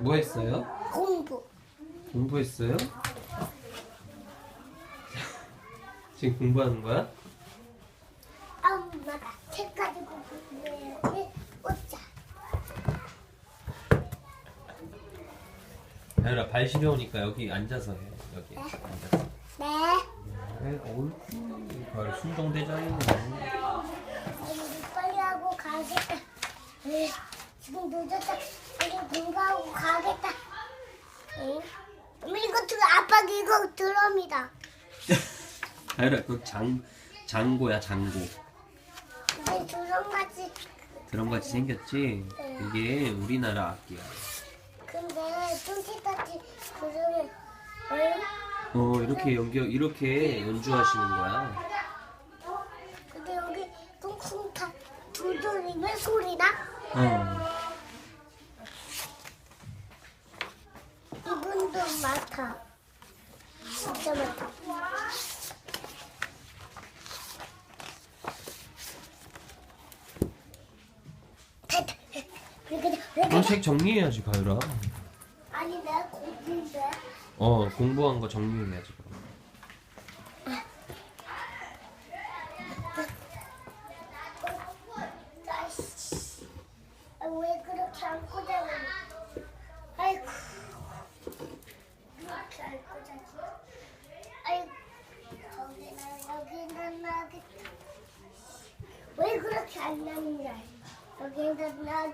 뭐 했어요? 공부. 공부했어요? 지금 공부하는 거야? 엄마가 책 가지고. 웃자. 아유라 발 시려우니까 여기 앉아서 해 여기 앉아서 네. 네, 어이구 발 순정대장이네 빨리 하고 가겠다. 에이, 지금 늦었다. 우리 공부하고 가겠다. 응? 엄마 이거 이거 드럼이다. 아유라 그 장, 장고야 장고 우리 드럼 같이. 드럼 같이 생겼지? 이게 우리나라 악기야 근데 뚱티같이 드럼을 응? 어 이렇게 연결 이렇게 연주하시는 거야 근데 여기 뚱뚱타 두드리면 소리나? 어 이분도 많다. 진짜 많다. 됐다. 왜 그래? 왜너 그래? 책 정리해야지 가유라 아니 내가 공부인데. 어 공부한 거 정리해야지 그럼. 아, 왜 그렇게 안고 자지. 아이고. 저기나